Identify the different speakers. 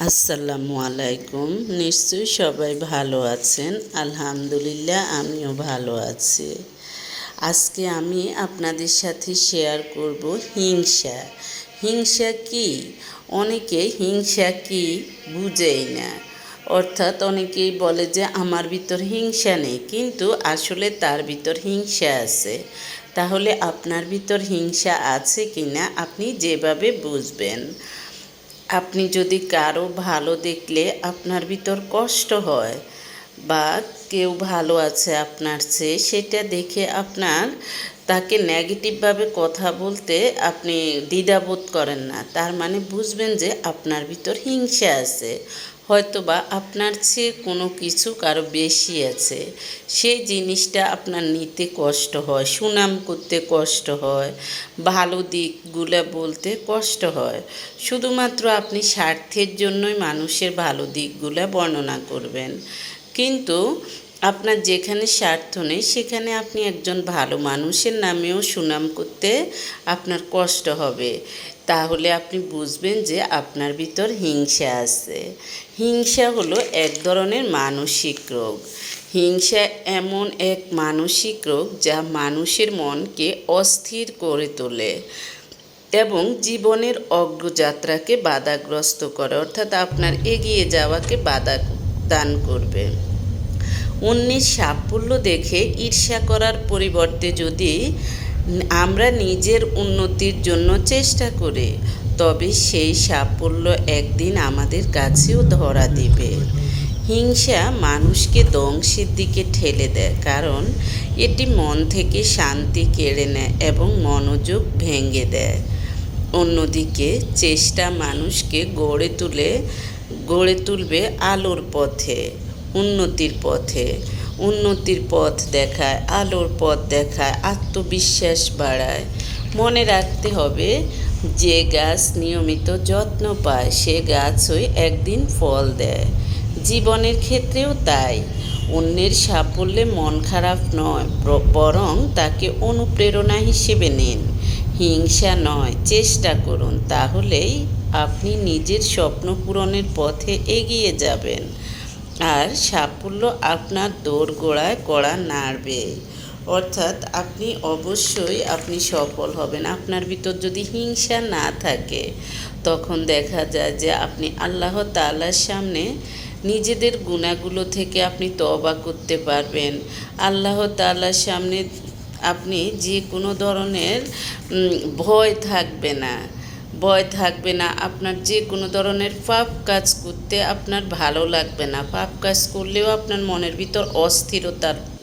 Speaker 1: আসসালামু আলাইকুম। নিশ্চয়ই সবাই ভালো আছেন। আলহামদুলিল্লাহ, আমিও ভালো আছি। আজকে আমি আপনাদের সাথে শেয়ার করব হিংসা। হিংসা কি? অনেকে হিংসা কি বুঝেই না। অর্থাৎ অনেকেই বলে যে, আমার ভিতর হিংসা নেই। কিন্তু আসলে তার ভিতর হিংসা আছে। তাহলে আপনার ভিতর হিংসা আছে কি না আপনি যেভাবে বুঝবেন। আপনি যদি কারও ভালো দেখলে আপনার ভিতর কষ্ট হয় বা কেউ ভালো আছে আপনার চেয়ে, সেটা দেখে আপনার তাকে নেগেটিভভাবে কথা বলতে আপনি দ্বিধাবোধ করেন না। তার মানে বুঝবেন যে আপনার ভিতর হিংসা আছে। হয়তো বা আপনার চেয়ে কোনো কিছু কারও বেশি আছে। সেই জিনিসটা আপনার নিতে কষ্ট হয়, সুনাম করতে কষ্ট হয়, ভালো দিকগুলো বলতে কষ্ট হয়। শুধুমাত্র আপনি স্বার্থের জন্যই মানুষের ভালো দিকগুলো বর্ণনা করবেন। কিন্তু আপনার যেখানে স্বার্থ নেই, সেখানে আপনি একজন ভালো মানুষের নামেও সুনাম করতে আপনার কষ্ট হবে। তাহলে আপনি বুঝবেন যে আপনার ভিতর হিংসা আছে। হিংসা হলো এক ধরনের মানসিক রোগ। হিংসা এমন এক মানসিক রোগ যা মানুষের মনকে অস্থির করে তোলে এবং জীবনের অগ্রযাত্রাকে বাধাগ্রস্ত করে, অর্থাৎ আপনার এগিয়ে যাওয়াকে বাধা দান করবে। অন্যের সাফল্য দেখে ঈর্ষা করার পরিবর্তে যদি আমরা নিজের উন্নতির জন্য চেষ্টা করি, তবে সেই সাফল্য একদিন আমাদের কাছেও ধরা দিবে। হিংসা মানুষকে ধ্বংসের দিকে ঠেলে দেয়, কারণ এটি মন থেকে শান্তি কেড়ে নেয় এবং মনোযোগ ভেঙে দেয়। অন্যদিকে চেষ্টা মানুষকে গড়ে তুলে, গড়ে তুলবে আলোর পথে। উন্নতির পথে, উন্নতির পথ দেখায়, আলোর পথ দেখায়, আত্মবিশ্বাস বাড়ায়। মনে রাখতে হবে, যে গাছ নিয়মিত যত্ন পায়, সে গাছই একদিন ফল দেয়। জীবনের ক্ষেত্রেও তাই। অন্যের সাফল্যে মন খারাপ নয় বরং তাকে অনুপ্রেরণা হিসেবে নিন। হিংসা নয়, চেষ্টা করুন, তাহলেই আপনি নিজের স্বপ্ন পূরণের পথে এগিয়ে যাবেন। আর সাফল্য আপনার দোরগোড়ায় কড়া নাড়বে। অর্থাৎ আপনি অবশ্যই আপনি সফল হবেন। আপনার ভিতর যদি হিংসা না থাকে, তখন দেখা যায় যে আপনি আল্লাহ তালার সামনে নিজেদের গুণাগুলো থেকে আপনি তবা করতে পারবেন। আল্লাহ তালার সামনে আপনি যে কোনো ধরনের ভয় থাকবে না। ভয় থাকবে না। আপনার যে কোনো ধরনের পাপ কাজ করতে আপনার ভালো লাগবে না। পাপ কাজ করলেও আপনার মনের ভিতর অস্থিরতার